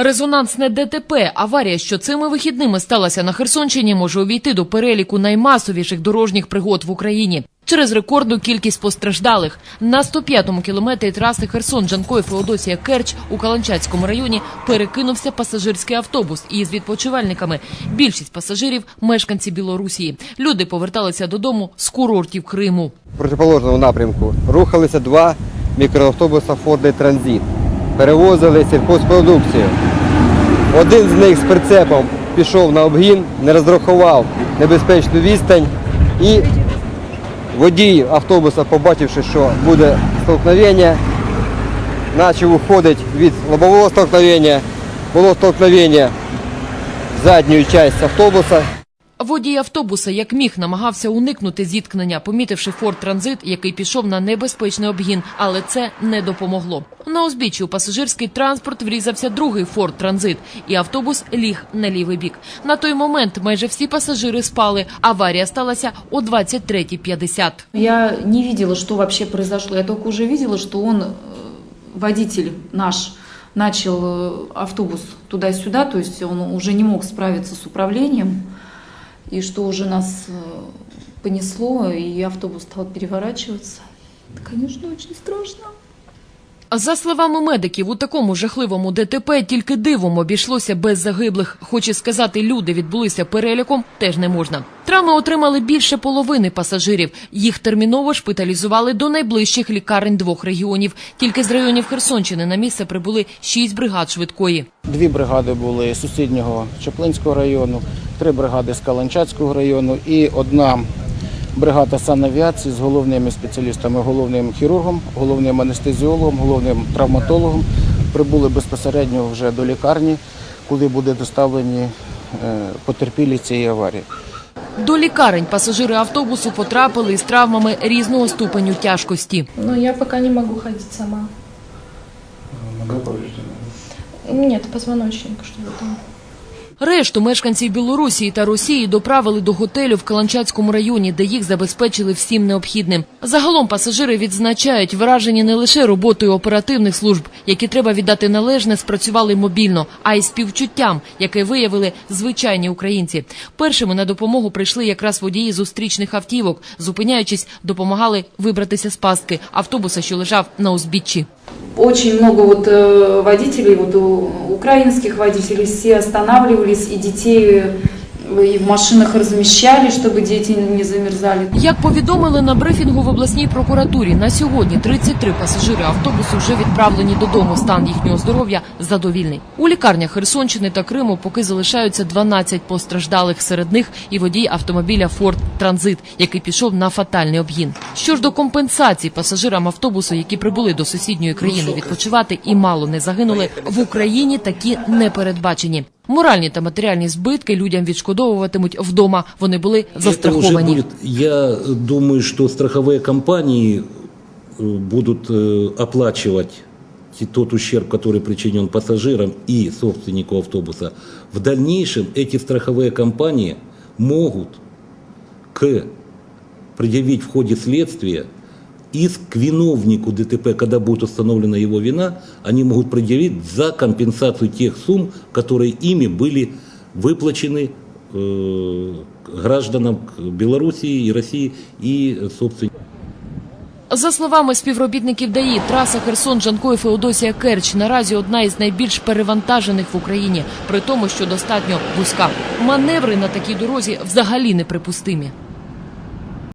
Резонансне ДТП, аварія, що цими вихідними сталася на Херсонщині, може увійти до переліку наймасовіших дорожніх пригод в Україні. Через рекордну кількість постраждалих на 105-му кілометрі траси Херсон Джанкої Феодосія Керч у Каланчацькому районі перекинувся пасажирський автобус із відпочивальниками. Більшість пасажирів мешканці Білорусії. Люди поверталися додому з курортів Криму. В протиположному напрямку рухалися два мікроавтобуса Ford Транзит. Перевозили сільхозпродукцію. Один з них з прицепом пішов на обгін, не розрахував небезпечну відстань і водій автобуса, побачивши, що буде столкновення, почав уходити від лобового столкновення. Було столкновення задньої частини автобуса. Водій автобуса як міг намагався уникнути зіткнення, помітивши Форд Транзит, який пішов на небезпечний обгін, але це не допомогло. На узбіччі у пасажирський транспорт врізався другий Форд Транзит, і автобус ліг на лівий бік. На той момент майже всі пасажири спали. Аварія сталася о 23.50. Я не видела, что вообще произошло. Я только уже видела, что он, э, водитель наш, начал э, автобус туда-сюда, то есть он уже не мог справиться с управлением, и что уже нас э, понесло, и автобус стал переворачиваться. Это, конечно, очень страшно. За словами медиків, у такому жахливому ДТП тільки дивом обійшлося без загиблих. Хоч і сказати, люди відбулися переліком, теж не можна. Травми отримали більше половини пасажирів. Їх терміново шпиталізували до найближчих лікарень двох регіонів. Тільки з районів Херсонщини на місце прибули шість бригад швидкої. Дві бригади були з сусіднього Чаплинського району, три бригади з Каланчацького району і одна бригада санавіації з головними спеціалістами, головним хірургом, головним анестезіологом, головним травматологом. Прибули безпосередньо вже до лікарні, куди буде доставлені е, потерпілі цієї аварії. До лікарень пасажири автобусу потрапили із травмами різного ступеню тяжкості. Но я пока не могу ходить сама. Нет, позвоночник что-то там. Решту мешканців Білорусі та Росії доправили до готелю в Каланчацькому районі, де їх забезпечили всім необхідним. Загалом пасажири відзначають вражені не лише роботою оперативних служб, які треба віддати належне, спрацювали мобільно, а й співчуттям, яке виявили звичайні українці. Першими на допомогу прийшли якраз водії зустрічних автівок. Зупиняючись, допомагали вибратися з пастки автобуса, що лежав на узбіччі. Очень много вот э, водителей, вот у- украинских водителей, все останавливались и детей э, и в машинах размещали, чтобы дети не замерзали. Як повідомили на брифінгу в обласній прокуратурі, на сьогодні 33 пасажири автобусу вже відправлені додому. Стан їхнього здоров'я задовільний. У лікарнях Херсонщини та Криму поки залишаються 12 постраждалих. Серед них і водій автомобіля Форд Транзит, який пішов на фатальний обгін. Що ж до компенсацій пасажирам автобусу, які прибули до сусідньої країни відпочивати і мало не загинули, в Україні такі не передбачені. Моральні та матеріальні збитки людям відшкодовуватимуть вдома. Вони були Это уже застраховані. будет, я думаю, что страховые компании э, будут э, оплачивать те- тот ущерб, который причинен пассажирам и собственнику автобуса. В дальнейшем эти страховые компании могут к предъявить в ходе следствия иск к виновнику ДТП, когда будет установлена его вина, они могут предъявить за компенсацию тех сумм, которые ими были выплачены э, гражданам к- Белоруссии и России и, э, собственно, За словами співробітників ДАІ, траса Херсон Жанкої Феодосія Керч наразі одна із найбільш перевантажених в Україні, при тому, що достатньо вузька. Маневри на такій дорозі взагалі неприпустимі.